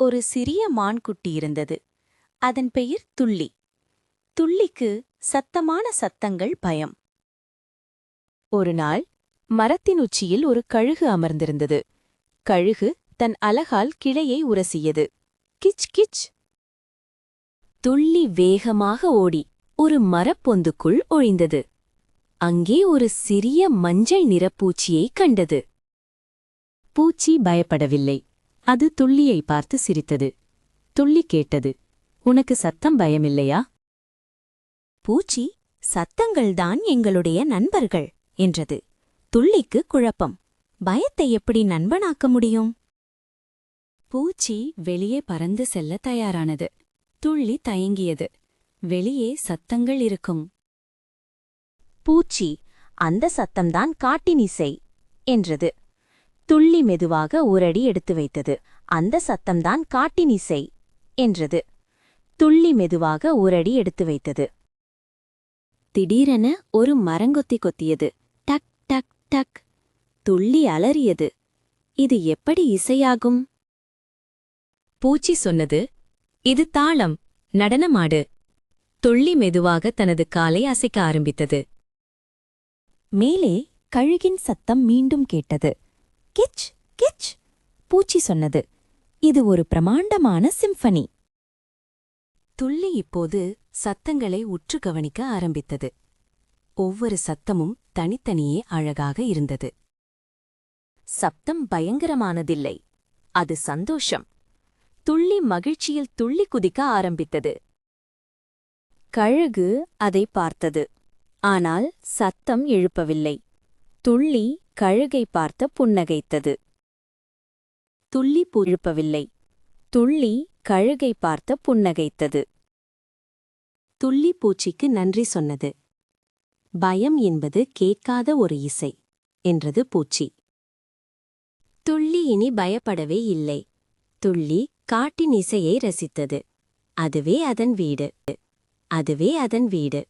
ஒரு சிறிய மான்குட்டி இருந்தது. அதன் பெயர் துள்ளி. துள்ளிக்கு சத்தமான சத்தங்கள் பயம். ஒரு நாள் மரத்தின் உச்சியில் ஒரு கழுகு அமர்ந்திருந்தது. கழுகு தன் அலகால் கிளையை உரசியது. கிச் கிச். துள்ளி வேகமாக ஓடி ஒரு மரப்பொந்துக்குள் ஒழிந்தது. அங்கே ஒரு சிறிய மஞ்சள் நிறப்பூச்சியைக் கண்டது. பூச்சி பயப்படவில்லை. அது துள்ளியை பார்த்து சிரித்தது. துள்ளி கேட்டது. உனக்கு சத்தம் பயமில்லையா? பூச்சி சத்தங்கள்தான் எங்களுடைய நண்பர்கள் என்றது. துள்ளிக்கு குழப்பம். பயத்தை எப்படி நண்பனாக்க முடியும்? பூச்சி வெளியே பறந்து செல்ல தயாரானது. துள்ளி தயங்கியது. வெளியே சத்தங்கள் இருக்கும். பூச்சி அந்த சத்தம்தான் காட்டின் இசை என்றது. துள்ளி மெதுவாக ஒரு எடுத்து வைத்தது. அந்த சத்தம்தான் காட்டின் இசை என்றது. துள்ளி மெதுவாக ஒரு எடுத்து வைத்தது. திடீரென ஒரு மரங்கொத்தி கொத்தியது. டக் டக் டக். துள்ளி அலறியது. இது எப்படி இசையாகும்? பூச்சி சொன்னது இது தாளம் நடனமாடு. துள்ளி மெதுவாக தனது காலை அசைக்க ஆரம்பித்தது. மேலே கழுகின் சத்தம் மீண்டும் கேட்டது. கிச் கிச் பூச்சி சொன்னது. இது ஒரு பிரமாண்டமான சிம்பனி துள்ளி இப்போது சத்தங்களை உற்று கவனிக்க ஆரம்பித்தது. ஒவ்வொரு சத்தமும் தனித்தனியே அழகாக இருந்தது. சப்தம் பயங்கரமானதில்லை. அது சந்தோஷம். துள்ளி மகிழ்ச்சியில் துள்ளி குதிக்க ஆரம்பித்தது. கழுகு அதை பார்த்தது. ஆனால் சத்தம் எழுப்பவில்லை. துள்ளி கழுகை பார்த்த புன்னகைத்தது. துள்ளி புழுப்பவில்லை. துள்ளி கழுகை பார்த்த புன்னகைத்தது. துள்ளி பூச்சிக்கு நன்றி சொன்னது. பயம் என்பது கேட்காத ஒரு இசை என்றது பூச்சி. துள்ளி இனி பயப்படவே இல்லை. துள்ளி காட்டின் இசையை ரசித்தது. அதுவே அதன் வீடு. அதுவே அதன் வீடு.